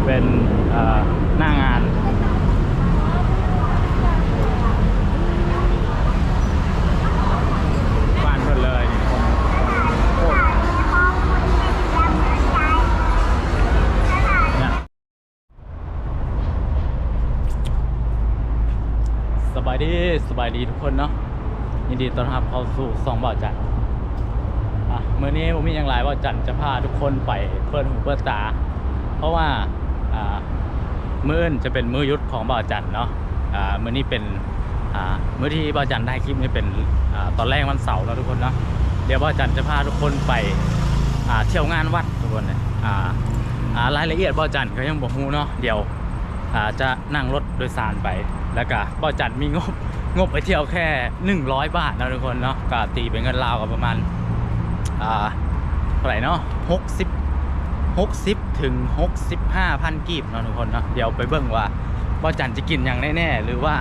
จะเป็นหน้างานบ้านเพิ่นเลยนี่คนสบายดีสบายดีทุกคนเนาะยินดีต้อนรับเข้าสู่สองบ่าวจันเมื่อนี้ผมมีอย่างไรบ่าจันจะพาทุกคนไปเปิดหูเปิดตา เพราะว่า มื้ออื่นจะเป็นมื้อยุทธของบ่าวจันทร์เนาะมื้อนี้เป็นมื้อที่บ่าวจันทร์ได้คลิปนี้เป็นอตอนแรกวันเสาร์แล้วทุกคนเนาะเดี๋ยวบ่าวจันทร์จะพาทุกคนไปเที่ยวงานวัดทุกคนเลยรายละเอียดบ่าวจันทร์ก็ยังบอกฮู้เนาะเดี๋ยวจะนั่งรถโดยสารไปแล้วก็บ่าวจันทร์มีงบงบไปเที่ยวแค่ 100 บาทนะทุกคนเนาะก็ตีเป็นเงินราวกับประมาณเท่าไหร่เนาะ60 60ถึง65พันกีบเนาะทุกคนเนาะเดี๋ยวไปเบิ่งว่าบ่าจันจะกินอย่างแน่ๆหรือว่า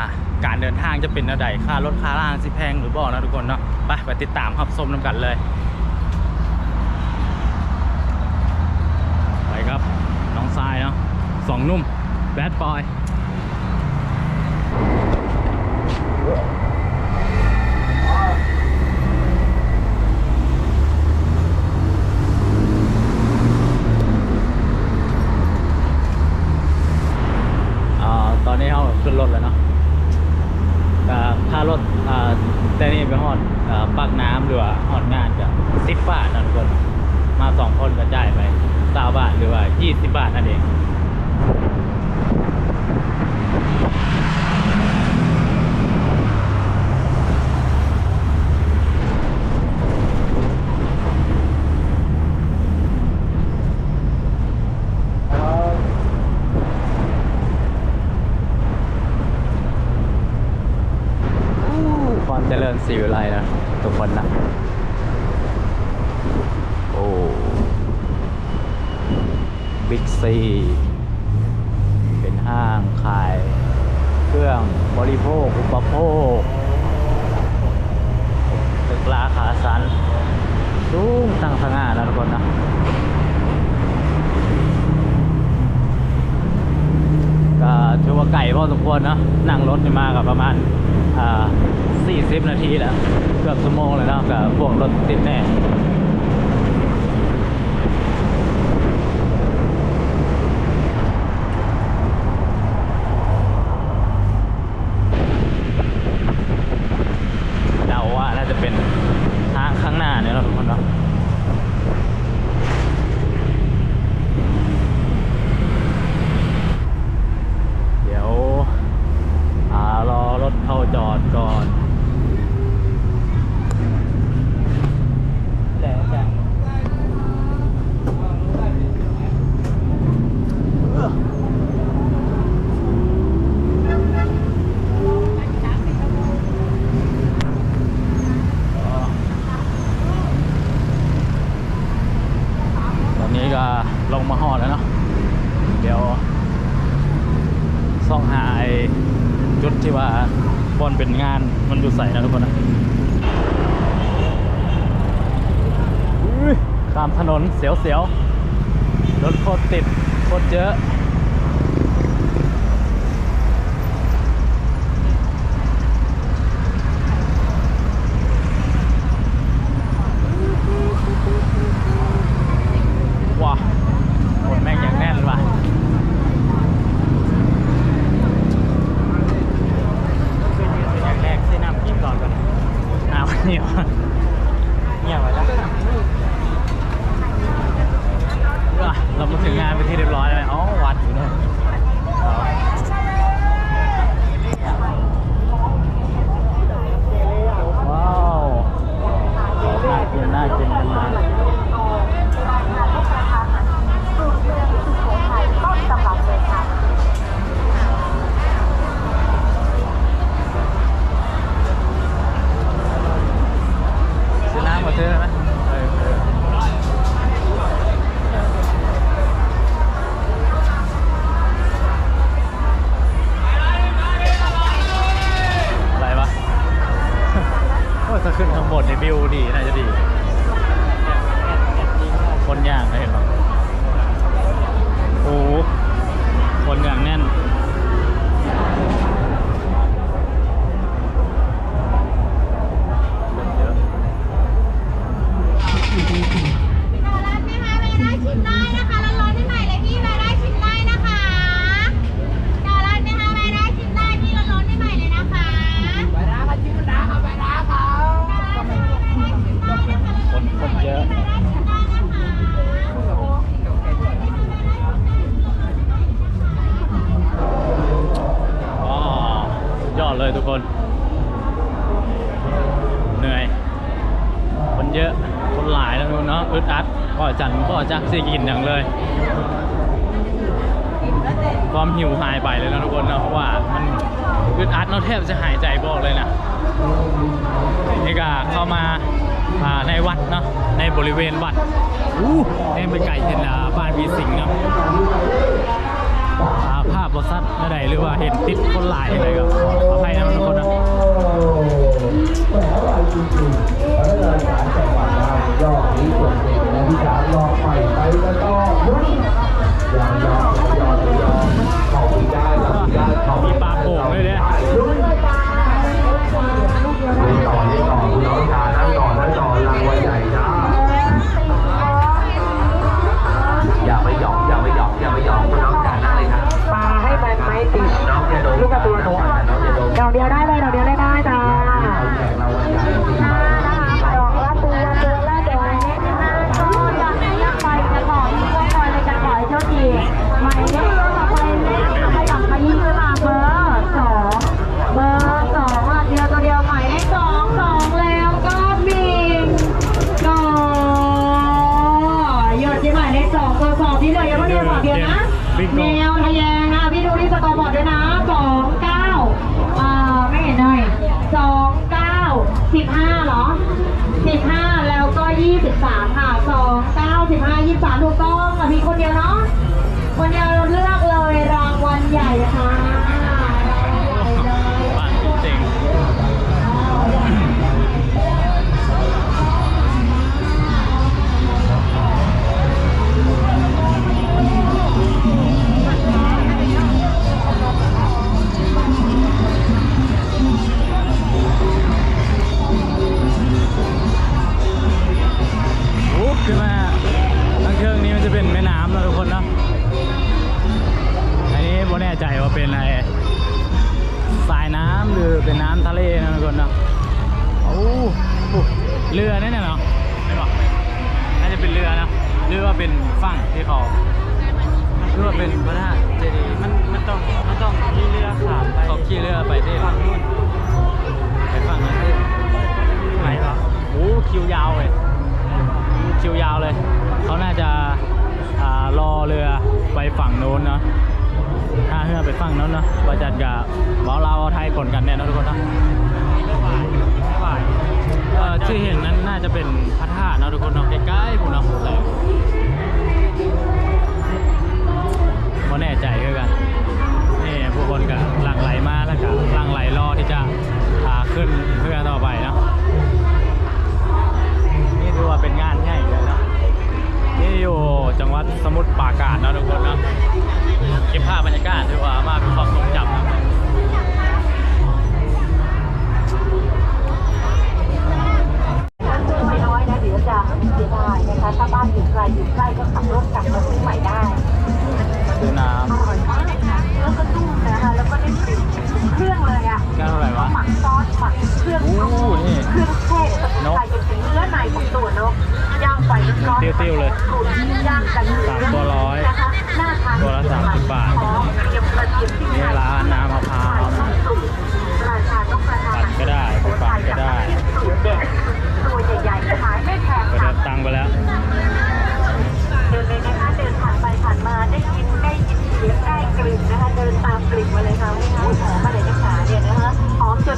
การเดินทางจะเป็นอะไรค่ารถค่าล่างสิแพงหรือบ่นะทุกคนเนาะไปไปติดตามครับชมน้ำกันเลยไปครับน้องทรายเนาะสองนุ่มแบดบอยอ่าตอนนี้เขาขึ้นรถแล้วเนาะก็ค่ารถอ่าแต่นี่ไปหอดอ่าปากน้ำหรือว่าหอดงานก็สิบบาทนะทุกคน มาสองคนก็จ่ายไปสาบาทหรือว่ายี่สิบบาทนั่นเอง ความ เจริญสีวิไลนะทุกคนนะ โอ้บิ๊กซีเป็นห้างขาย เครื่องบริโภค อุปโภคตึกราคาสันสูงตั้งสง่านะทุกคนนะก็ถือว่าไก่พอสมควรนะนั่งรถมีมากับประมาณอ่า 40 นาทีแล้วเกือบชั่วโมงเลยนะกับพวกรถติดแน่ เดาว่าน่าจะเป็นทางข้างหน้าเนี่ยเราะทุกคนเนาะ เดี๋ยวอารอรถเข้าจอดก่อนแต่แต่ต อนนี้ก็ลงมาหอดแล้วเนาะ เดี๋ยวซ่องหาไอ้จุดที่ว่าบอนเป็นงานมันอยู่ใส่นะทุกคนนะตามถนนเสียวๆรถโคตรติดโคตรเยอะ ว้าคนแม่งอย่างแน่นว่ะ อย่างแรกซื้อน้ำกินก่อนก่อนน้ำเหนียวเงียบไปแล้ว เรามาถึงงานไปที่เรียบร้อยแล้วอ๋อวัดอยู่เนี่ยอ๋ ขึ้นข้างบนในวิวดีน่าจะดี คนย่างได้เห็นปะ คน เหนื่อย คนเยอะ คนหลายแล้วเนาะอึดอัดก็จันก็จักซีกินอย่างเลย ความหิวหายไปเลยนะทุกคนนะเพราะว่ามันอึดอัดเราแทบจะหายใจบอกเลยนะนี่ก็เข้ามาในวัดเนาะในบริเวณวัดอู้เนี่ยเป็นไก่เห็นละบ้านวีสิงเนาะ ภาพบอสัตอะไรหรือว่าเห็นติดคนหลายอะไรก็ขออภัยนะทุกคนนะยอดนี้ส่วนเด็กนะพี่จ๋าลองไปไปกันต่อ แนวทะแยงอะพี่ดูที่สกอร์บอร์ดด้วยนะสองเก้าอ่าไม่เห็นเลยสองเก้าสิบห้าเหรอสิบห้าแล้วก็ยี่สิบสามค่ะสองเก้าสิบห้ายี่สิบสามถูกต้องอะพี่คนเดียวเนาะคนเดียวเราเลือกเลยรางวัลใหญ่ค่ะคะ บเราเราวไทยคนกันแน่นอนทุกคนนะเอ่อที่เห็นนั้นน่าจะเป็นพระธาตุนะทุกคนเนาะใกล้ๆผมเนาะแต่ไม่แน่ใจคือกันนี่ผู้คนก็หลั่งไหลมาแล้วก็หลั่งไหลรอที่จะพาขึ้นเพื่อต่อไปเนาะนี่ถือว่าเป็นงานใหญ่เลยเนาะนี่อยู่จังหวัดสมุทรปราการเนาะทุกคนเนาะเก็บภาพบรรยากาศดีกว่ามาเป็นความทรงจำนะ จะเสียดายนะคะถ้าบ้านอยู่ไกลอยู่ใกล้ก็ขับรถกลับมาซื้อใหม่ได้ดูน้อร่อยมากนะคะแล้วก็นุ่มนะคะแล้วก็ได้กลิ่นเครื่องเลยอะำแก้วเท่าไหร่วะหมักซอสหมักเครื่องโอ้โหนี่เครื่องเทศสมุนไพรจนถึงเนื้อในของตัวนกย่างไฟร้อนๆติ้วๆเลยย่างกันสามตัวร้อยนะคะน่าทานตัวละสามสิบบาท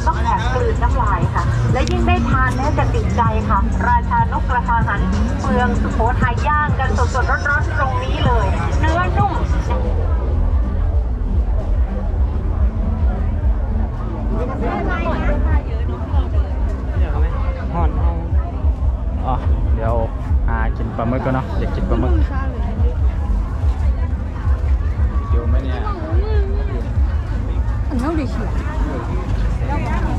ต้องแอบกลืนน้ำลายค่ะ และยิ่งได้ทานแล้วจะติดใจค่ะ ราชานกกระทาหันเมืองสุโขทัยย่างกันสดๆร้อนๆตรงนี้เลย เนื้อนุ่มหอ๋อเดี๋ยวหากินปลาหมึกก็เนาะอยากกินปลาหมึกอยู่ไหมเนี่ยอันนี้เอาดีเขียว Yeah.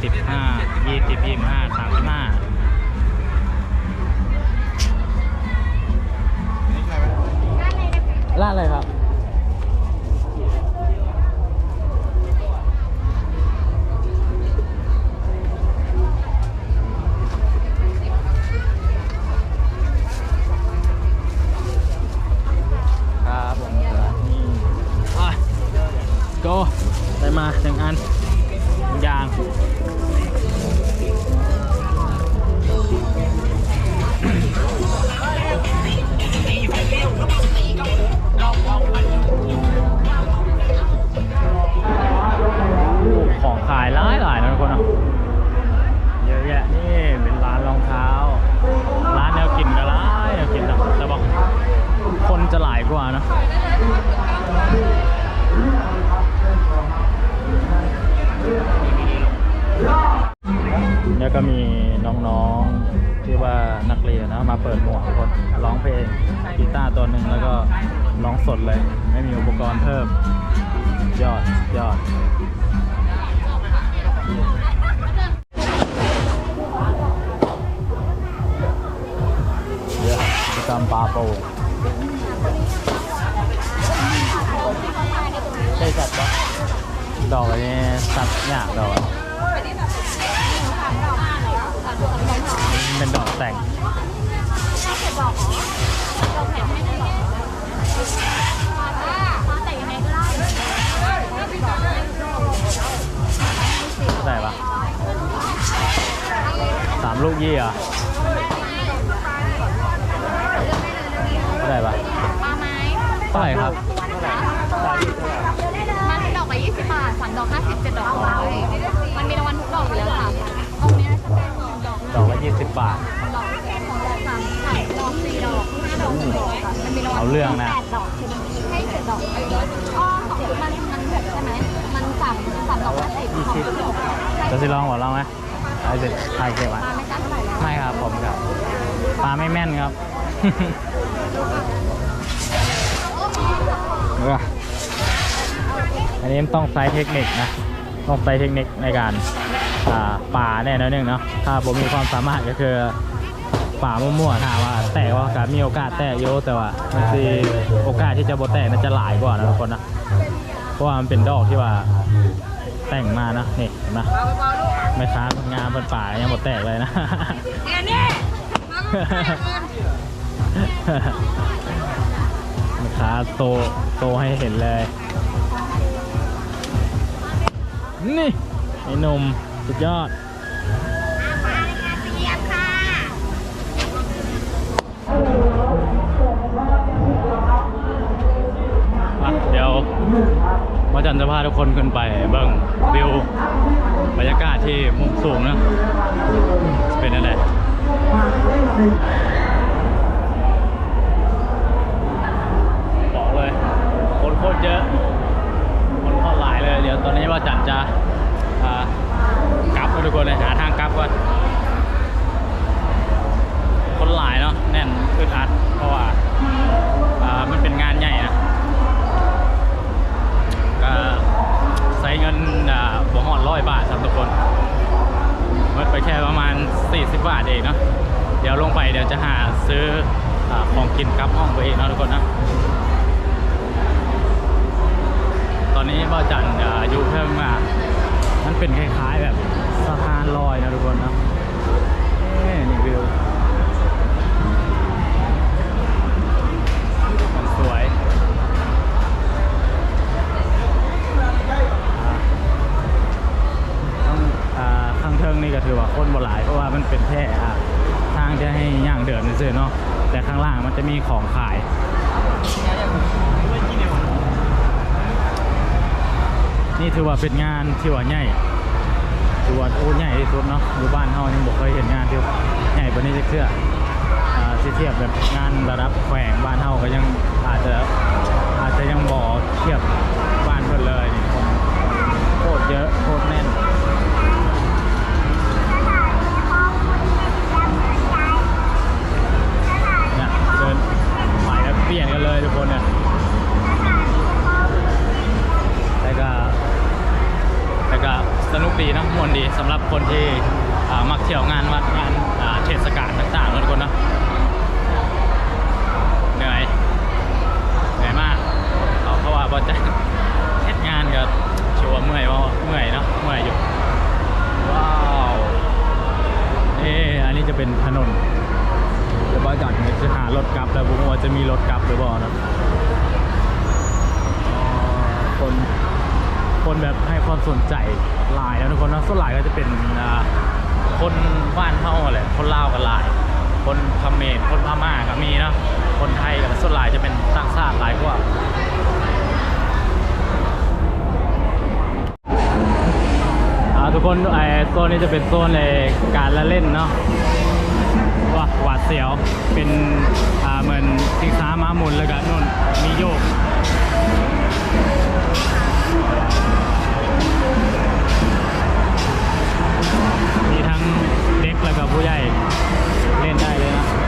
25 20 25 35ร้านอะไรครับ ดอกอันนี้สัตว์ยากดอกอะเป็นดอกแต่งเท่าไหร่ปะสามลูกยี่เหรอะเท่าไหร่ปะปลาไม้เท่าไหร่ครับมันดอกละ 20บาทสามดอก50เจ็ดดอกร้อยมันมีรางวัลทุกดอกอยู่แล้วค่ะตรงนี้จะเป็นดอกดอกละยี่สิบบาท ดอกของดอกสามสามดอกสี่ดอกห้าดอกหกดอกค่ะมันมีรางวัลเอาเรื่องนะ แปดดอกใช่ไหมให้เจ็ดดอกอ้อของมันมันแบบใช่ไหมมันสามสามดอกห้าสิบของทุกดอกใช่จะสิลองหัวลองไหมไอ้เด็ดไทยเก็บปอะลาไม่กล้าเท่าไหร่แล้วไม่ครับผมครับปลาไม่แม่นครับ เออ อันนี้ต้องใช้เทคนิคนะ ต้องใช้เทคนิคในการป่าแน่นอนหนึ่งเนาะ ถ้าผมมีความสามารถก็คือป่ามั่วๆถ้าว่าแตกว่าก็มีโอกาสแตกเยอะแต่ว่ามันสิโอกาสที่จะบ่แตกน่าจะหลายกว่านะทุกคนนะเพราะว่ามันเป็นดอกที่ว่าแต่งมานะนี่เห็นไหมไม่ค้าคนงามเป็นป่ายังหมดแตกเลยนะไม่ค้าโตโตให้เห็นเลย นี่ไอ้หนุ่มสุดยอดอะเดี๋ยวหมาจันจะพาทุกคนขึ้นไปเบิ้งวิวบรรยากาศที่มุมสูงนะจะเป็นอะไร ตอนนี้ว่าจันจะกลับทุกคนเลยหาทางกลับก่อนคนหลายเนาะแน่นอึดอัดเพราะว่าอ่ามันเป็นงานใหญ่นะก็ใช้เงินอ่าบ่หอดร้อยบาทครับทุกคนเมื่ไปแค่ประมาณ 40 บาทเองเนาะเดี๋ยวลงไปเดี๋ยวจะหาซื้ออของกินกลับห้องไปเองเนาะทุกคนนะ ตอ นี้บ่าจันอาอยู่เพิ่มมามันเป็นคล้ายๆแบบสะพานลอยนะทุกคนนะนี่วิวมันสวยต้องข้างเทิงนี่ก็ถือว่าคนบ่หลายเพราะว่ามันเป็นแท่อะทางจะให้ย่างเดินซื่อๆเนาะแต่ข้างล่างมันจะมีของขาย นี่ถือว่าเป็นงานที่ว่าใหญ่ถือว่าโอ้ใหญ่ที่สุดเนาะอยู่บ้านเฮายังบอกเคยเห็นงานที่ใหญ่กว่านี้จักเชื่ออ่เทียบแบบงานระดับแขวงบ้านเฮาก็ยังอาจจะอาจจะยังบ่เทียบบ้านเพิ่นเลยคนโคตรเยอะโคตรแน่นเนี่ยเดินไปแล้วเปลี่ยนกันเลยทุกคนเนี่ย สำหรับ คนที่มามักเที่ยวงานวัดงานเทศกาลต่างๆนะทุกคนเนาะเหนื่อยเหนื่อยมากเอาเพราะว่าบอจะเฮ็ดงานก็ชัวาเมื่อยว่าเมื่อยเนาะเมื่อยอยู่ว้าวเอ๊ะอันนี้จะเป็นถนนเดี๋ยวบอจัดเนี่ยจะหารถกลับแล้วผมว่าจะมีรถกลับหรือเปล่านะอ๋อคน คนแบบให้ความสนใจหลายแล้วทุกคนนะส่วนหลายก็จะเป็นคนบ้านเท่าแหละคนลาวกันหลาย คนเขมรคนพม่าก็มีเนาะคนไทยกับส่วนหลายจะเป็นต่างชาติหลายกว่าทุกคนไอโซนนี้จะเป็นโซนในการละเล่นเนาะว่าหวาดเสียวเป็นเหมือนทิงช้าม้ามุนแล้วก็นู่นมีโยก มีทั้งเด็กแล้วก็ผู้ใหญ่ เล่นได้เลยนะ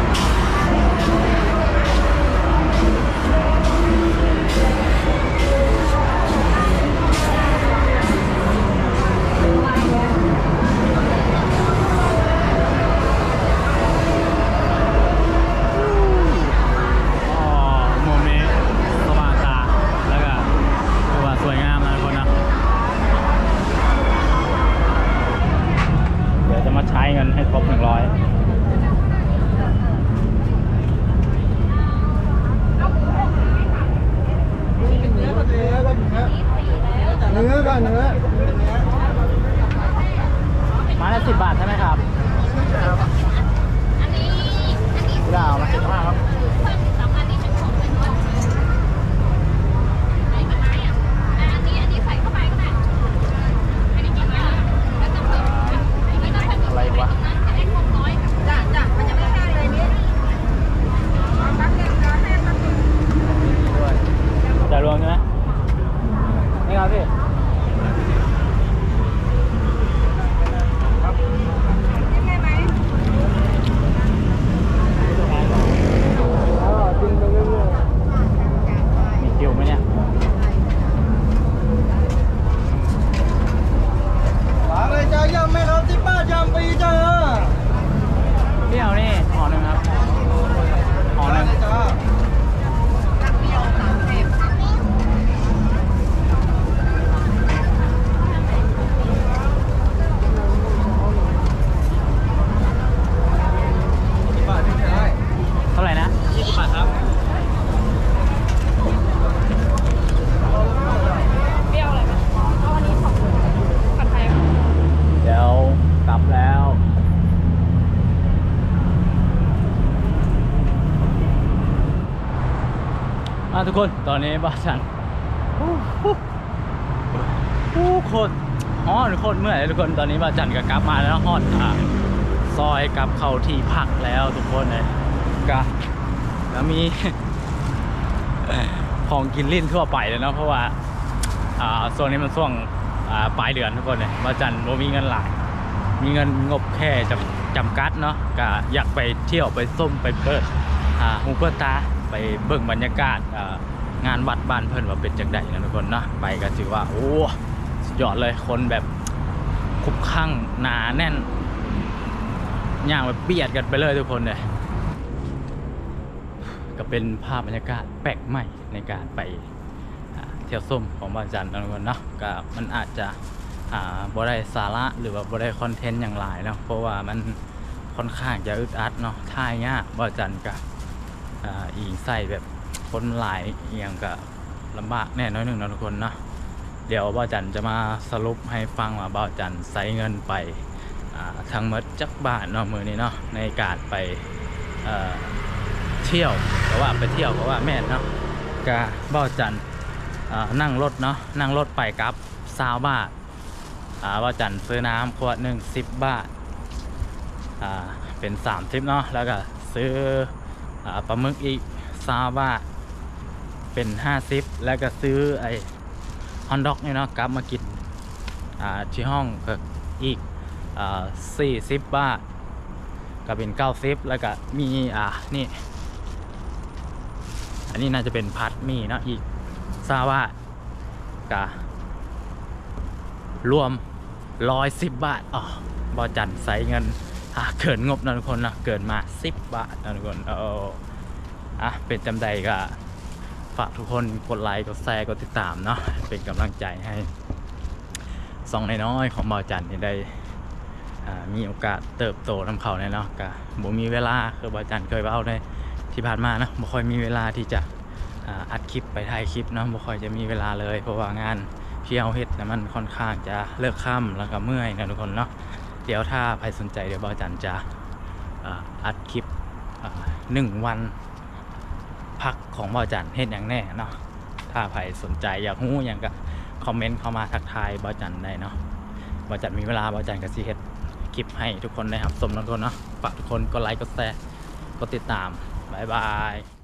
คนตอนนี้บ้านฉันโอ้โหโอ้โหโคตรอ๋อโคตรเมื่อยเลยทุกคนตอนนี้บ้านจันก็กลับมาแล้วฮอดซอยกลับเข้าที่พักแล้วทุกคนเลยกะแล้วมีของกินลิ้นทั่วไปเลยเนาะเพราะว่าอ่าโซนนี้มันช่วงอ่าปลายเดือนทุกคนเลยว่าจันโมมีเงินหลายมีเงินงบแค่จำจำกัดเนาะก็อยากไปเที่ยวไปส้มไปเปิดอ่าหูเปิดตา ไปเบิ่งบรรยากาศงานวัดบ้านเพิ่นว่าเป็นจังไดนะทุกคนเนาะไปก็ถือว่าโอ้สุดยอดเลยคนแบบคุกข้างหนาแน่นย่างแบบเบียดกันไปเลยทุกคนเลยก็เป็นภาพบรรยากาศแปลกใหม่ในการไปเที่ยวส้มของบ้านจันทร์นะทุกคนเนาะก็มันอาจจะบ่ได้สาระหรือว่าบ่ได้คอนเทนต์อย่างหลายเนาะเพราะว่ามันค่อนข้างจะอึดอัดเนาะท่ายากบ้านจันทร์กับ อ่าอิงใส่แบบคนหลายเอียงก็ลำบากแน่น้อยหนึ่งนะทุกคนเนาะเดี๋ยวบ้านจันทร์จะมาสรุปให้ฟังว่าบ้านจันทร์ใส่เงินไปอ่าทั้งหมดจักบาทเนาะมือนี้เนาะในการไปเเที่ยวเพราะว่าไปเที่ยวเพราะว่าแม่เนาะกะบ้าจันทร์นั่งรถเนาะนั่งรถไปกับซาวบาทอ่าเบ้าจันทร์ซื้อน้ำขวดหนึ่งสิบบาทอ่าเป็นสามสิบเนาะแล้วก็ซื้อ ปลาหมึกอีกซาวบาเป็นห้าสิบแล้วก็ซื้อไอ้ฮอนด็อกนี่เนาะกลับมากินอ่าที่ห้องก็อีกสี่สิบบาทก็เป็นเก้าซิปแล้วก็มีอ่านี่ อันนี้น่าจะเป็นพัดมีเนาะอีกซาว่ากะรวมร้อยสิบบาทอ๋อบอจันใส่เงิน อะเกินงบนะทุกคนนะเกินมาสิบบาทนะทุกคนเอออะเป็นจำใดก็ฝากทุกคนกดไลค์กดแชร์กดติดตามเนาะเป็นกำลังใจให้สองน้อยๆของบอจันที่ได้มีโอกาสเติบโตนำเขาแน่เนาะก็บ่มีเวลาคือบอจันเคยเล่าในที่ผ่านมานะบ่ค่อยมีเวลาที่จะอัดคลิปไปถ่ายคลิปเนาะบ่ค่อยจะมีเวลาเลย เพราะว่างานที่เอาเฮ็ดนะมันค่อนข้างจะเลิกค่ำแล้วก็เมื่อยนะทุกคนเนาะ เดี๋ยวถ้าใครสนใจเดี๋ยวบอจันจะอัดคลิปหนึ่งวันพักของบอจันเฮ็ดอย่างแน่เนาะถ้าใครสนใจอยากรู้อย่างก็คอมเมนต์เข้ามาทักทายบอจันได้เนาะบอจันมีเวลาบอจันก็สิเฮ็ดคลิปให้ทุกคนได้ครับสมนะทุกคนเนาะฝากทุกคนกดไลค์กดแชร์กดติดตามบายบาย